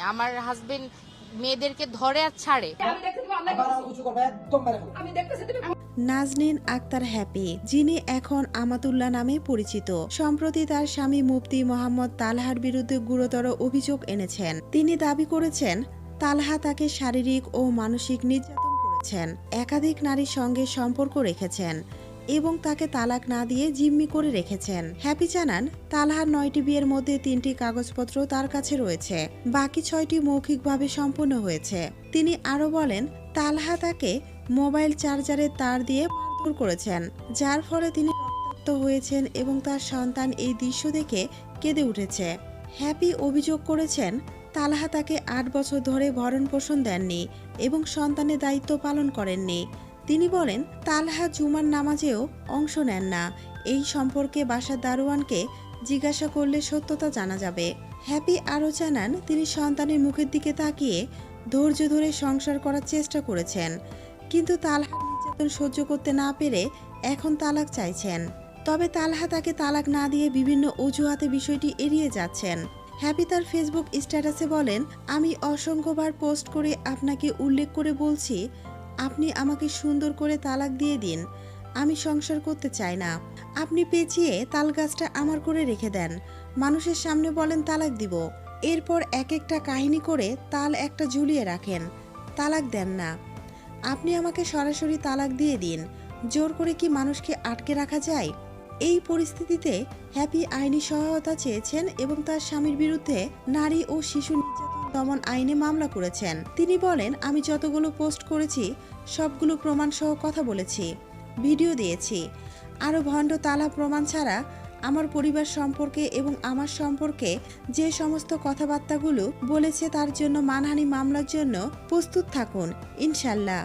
আমার হাজবেন্ড মেয়েদেরকে ধরে আর ছাড়ে। নাজনীন আক্তার হ্যাপি যিনি এখন আমাতুল্লাহ নামে পরিচিত। সম্প্রতি তার স্বামী মুফতি মোহাম্মদ তালহার বিরুদ্ধে গুরুতর অভিযোগ এনেছেন। তিনি দাবি করেছেন তালহা তাকে শারীরিক ও মানসিক নির্যাতন করেছেন। একাধিক নারীর সঙ্গে সম্পর্ক রেখেছেন। এবং তাকে তালাক না দিয়ে জিম্মি করে রেখেছেন। হ্যাপি জানান, তালহার নয়টি বিয়ের মধ্যে তিনটি কাগজপত্র তার কাছে রয়েছে। বাকি ছয়টি মৌখিকভাবে সম্পন্ন হয়েছে। তিনি আরও বলেন, তালহা তাকে মোবাইল চার্জারের তার দিয়ে মারধর করেছেন, যার ফলে তিনি রক্তাক্ত হয়েছেন এবং তার সন্তান এই দৃশ্য দেখে কেঁদে উঠেছে। হ্যাপি অভিযোগ করেছেন, তালহা তাকে আট বছর ধরে ভরণ পোষণ দেননি এবং সন্তানের দায়িত্ব পালন করেননি। তিনি বলেন, তালহা জুমার নামাজেও অংশ নেন না। এই সম্পর্কে বাসার দারোয়ানকে জিজ্ঞাসা করলে সত্যতা জানা যাবে। হ্যাপি আরও জানান, তিনি সন্তানের মুখের দিকে তাকিয়ে ধৈর্য ধরে সংসার করার চেষ্টা করেছেন। কিন্তু তালহার নির্যাতন সহ্য করতে না পেরে এখন তালাক চাইছেন। তবে তালহা তাকে তালাক না দিয়ে বিভিন্ন অজুহাতে বিষয়টি এড়িয়ে যাচ্ছেন। হ্যাপি তার ফেসবুক স্ট্যাটাসে বলেন, আমি অসংখ্যবার পোস্ট করে আপনাকে উল্লেখ করে বলছি আপনি আমাকে সুন্দর করে তালাক দিয়ে দিন। আমি সংসার করতে চাই না। আপনি পেঁচিয়ে তাল গাছটা আমার করে রেখে দেন। মানুষের সামনে বলেন, তালাক দিব। এরপর এক একটা কাহিনী করে তাল একটা ঝুলিয়ে রাখেন। তালাক দেন না। আপনি আমাকে সরাসরি তালাক দিয়ে দিন। জোর করে কি মানুষকে আটকে রাখা যায়? এই পরিস্থিতিতে হ্যাপি আইনি সহায়তা চেয়েছেন এবং তার স্বামীর বিরুদ্ধে নারী ও শিশু নির্যাতন দমন আইনে মামলা করেছেন। তিনি বলেন, আমি যতগুলো পোস্ট করেছি, সবগুলো প্রমাণ সহ কথা বলেছি, ভিডিও দিয়েছি। আরও ভণ্ড তালা প্রমাণ ছাড়া আমার পরিবার সম্পর্কে এবং আমার সম্পর্কে যে সমস্ত কথাবার্তাগুলো বলেছে তার জন্য মানহানি মামলার জন্য প্রস্তুত থাকুন, ইনশাল্লাহ।